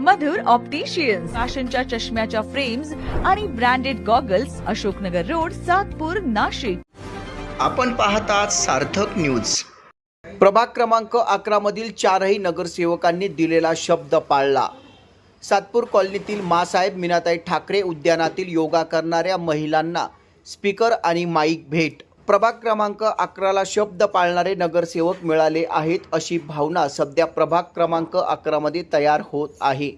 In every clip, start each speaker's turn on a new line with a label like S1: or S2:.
S1: मधुर opticians फॅशनच्या चष्म्याच्या frames आणि branded goggles Ashoknagar road Satpur Nashik.
S2: आपण पाहतात सार्थक न्यूज प्रभाग क्रमांक अकरा मधील चारही नगरसेवकांनी दिलेला शब्द पाळला. सातपूर कॉलनीतील मासाहेब मीनाताई ठाकरे उद्यानातील योगा करणाऱ्या महिलांना स्पीकर आणि माईक भेट. प्रभाग क्रमांक अकराला शब्द पाळणारे नगरसेवक मिळाले आहेत अशी भावना सध्या प्रभाग क्रमांक अकरामध्ये तयार होत आहे.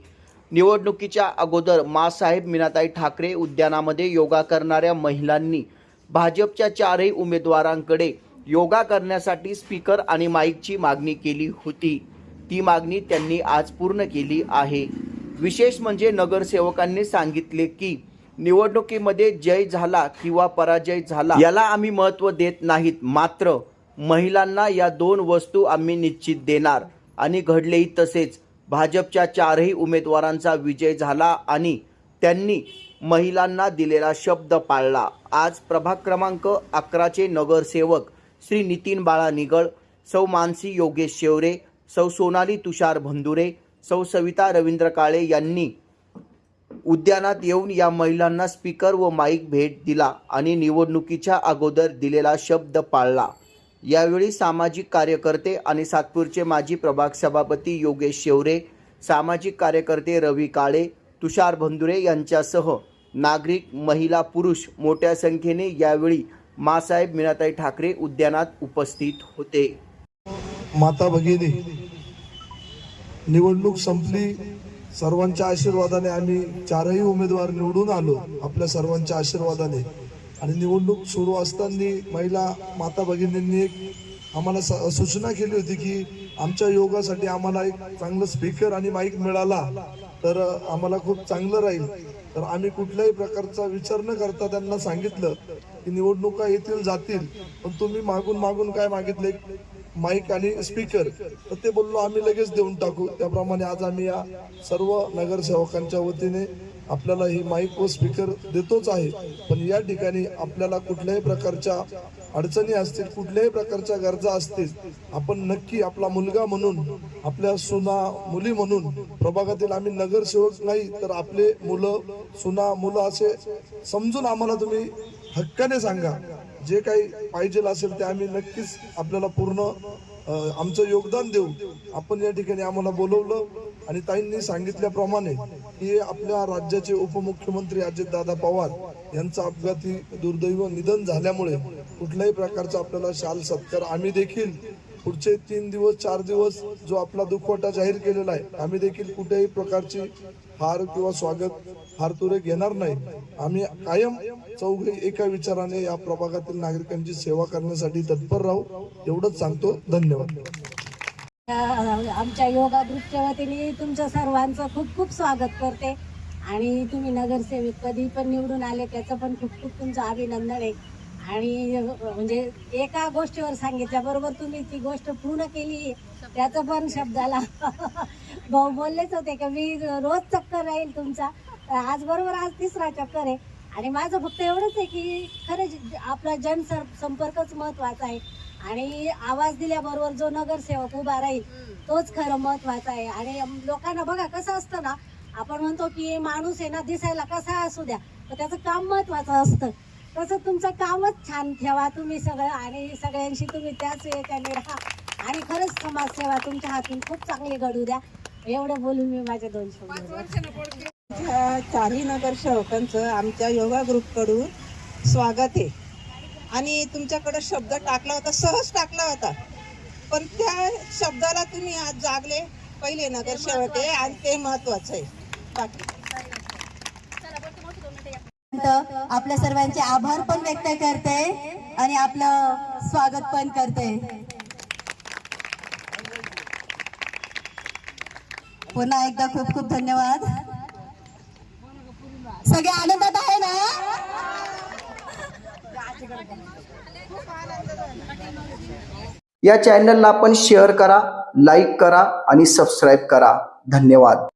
S2: निवडणुकीच्या अगोदर मासाहेब मीनाताई ठाकरे उद्यानामध्ये योगा करणाऱ्या महिलांनी भाजपच्या चारही उमेदवारांकडे योगा करण्यासाठी स्पीकर आणि माईकची मागणी केली होती. ती मागणी त्यांनी आज पूर्ण केली आहे. विशेष म्हणजे नगरसेवकांनी सांगितले की निवडणुकीमध्ये जय झाला किंवा पराजय झाला याला आम्ही महत्त्व देत नाहीत. मात्र महिलांना या दोन वस्तू आम्ही निश्चित देणार. आणि घडलेही तसेच. भाजपच्या चारही उमेदवारांचा विजय झाला आणि त्यांनी महिलांना दिलेला शब्द पाळला. आज प्रभाग क्रमांक अकराचे नगरसेवक श्री नितीन बाळा निगळ सौ मानसी योगेश शेवरे सौ सोनाली तुषार भंदुरे सौ सविता रवींद्र काळे यांनी उद्यानात येऊन या महिलांना स्पीकर व माईक भेट दिला आणि निवडणुकीच्या अगोदर दिलेला शब्द पाळला. यावेळी सामाजिक कार्यकर्ते आणि सातपूरचे माजी प्रभाग सभापती योगेश शेवरे सामाजिक कार्यकर्ते रवी काळे तुषार भंदुरे यांच्यासह नागरिक महिला पुरुष मोठ्या संख्येने यावेळी मासाहेब मीनाताई ठाकरे उद्यानात उपस्थित होते.
S3: माता भगिनी निवडणूक संपली. सर्वांच्या आशीर्वादाने आम्ही चारही उमेदवार निवडून आलो आपल्या सर्वांच्या आशीर्वादाने. आणि निवडणूक सुरू असताना महिला माता भगिनींनी एक आम्हाला स- सूचना केली होती की आमच्या योगासाठी आम्हाला एक चांगलं स्पीकर आणि माईक मिळाला तर आम्हाला खूप चांगलं राहील. तर आम्ही कुठल्याही प्रकारचा विचार न करता त्यांना सांगितलं की निवडणुका येतील जातील. पण तुम्ही मागून मागून काय मागितले? माईक आणि स्पीकर तर ते बोललो आम्ही लगेच देऊन टाकू. त्याप्रमाणे आज आम्ही या सर्व नगरसेवकांच्या वतीने आपल्याला ही माईक व स्पीकर देतोच आहे. पण या ठिकाणी आपल्याला कुठल्याही प्रकारच्या अडचणी असतील कुठल्याही प्रकारच्या गरजा असतील आपण नक्की आपला मुलगा म्हणून आपल्या सुना मुली म्हणून प्रभागातील आम्ही नगरसेवक नाही तर आपले मुलं सुना मुलं असे समजून आम्हाला तुम्ही हक्काने सांगा. जे काही पाहिजे असेल ते आम्ही नक्कीच आपल्याला पूर्ण आमचं योगदान देऊ. आपण या ठिकाणी आम्हाला बोलवलं आणि ताईंनी सांगितल्याप्रमाणे की आपल्या राज्याचे उपमुख्यमंत्री अजितदादा पवार यांचा अपघाती दुर्दैव निधन झाल्यामुळे कुठल्याही प्रकारचा आपल्याला शाल सत्कार आम्ही देखील पुढचे तीन दिवस चार दिवस जो आपला दुखवटा जाहीर केलेला आहे आम्ही देखील कुठेही प्रकारची हार किंवा स्वागत हारतुरे घेणार नाही. आम्ही कायम चौघे एका विचाराने या प्रभागातील नागरिकांची सेवा करण्यासाठी तत्पर राहू एवढंच सांगतो. धन्यवाद.
S4: आमच्या योगा ग्रुपच्या वतीने तुमच्या सर्वांचं खूप खूप स्वागत करते. आणि तुम्ही नगरसेवक कधी पण निवडून आले त्याचं पण खूप खूप तुमचं अभिनंदन आहे. आणि म्हणजे एका गोष्टीवर सांगितल्याबरोबर तुम्ही ती गोष्ट पूर्ण केली. त्याचं पण शब्दाला भाऊ बोललेच होते की मी रोज चक्कर राहील तुमचा. तर आज बरोबर आज तिसरा चक्कर आहे. आणि माझं फक्त एवढंच आहे की खरंच आपला जनसं संपर्कच महत्त्वाचा आहे. आणि आवाज दिल्याबरोबर जो नगरसेवक उभा राहील तोच खरं महत्त्वाचा आहे. आणि लोकांना बघा कसं असतं ना आपण म्हणतो की माणूस आहे ना दिसायला कसा असू द्या तर त्याचं काम महत्वाचं असतं. तसं तुमचं कामच छान ठेवा तुम्ही सगळं आणि सगळ्यांशी तुम्ही त्याच याच्याने राहा. आणि खरंच समाजसेवा तुमच्या हातून खूप चांगली घडू द्या. एवढं बोलून मी माझे दोन शब्द
S5: आमच्या चारही नगरसेवकांचं आमच्या योगा ग्रुपकडून स्वागत आहे. आणि तुमच्याकडे शब्द टाकला होता सहज टाकला होता. पण त्या शब्दाला तुम्ही आज जागले पहिले नगरसेवक आहे. आणि ते महत्वाचं आहे. बाकी
S6: आपल्या सर्वांचे आभार पण व्यक्त करते आणि आपलं स्वागत पण करते. पुन्हा एकदा खूप खूप धन्यवाद. सगळे आनंदात आहे ना?
S2: या चॅनलला आपण शेअर करा लाईक करा आणि सबस्क्राईब करा. धन्यवाद.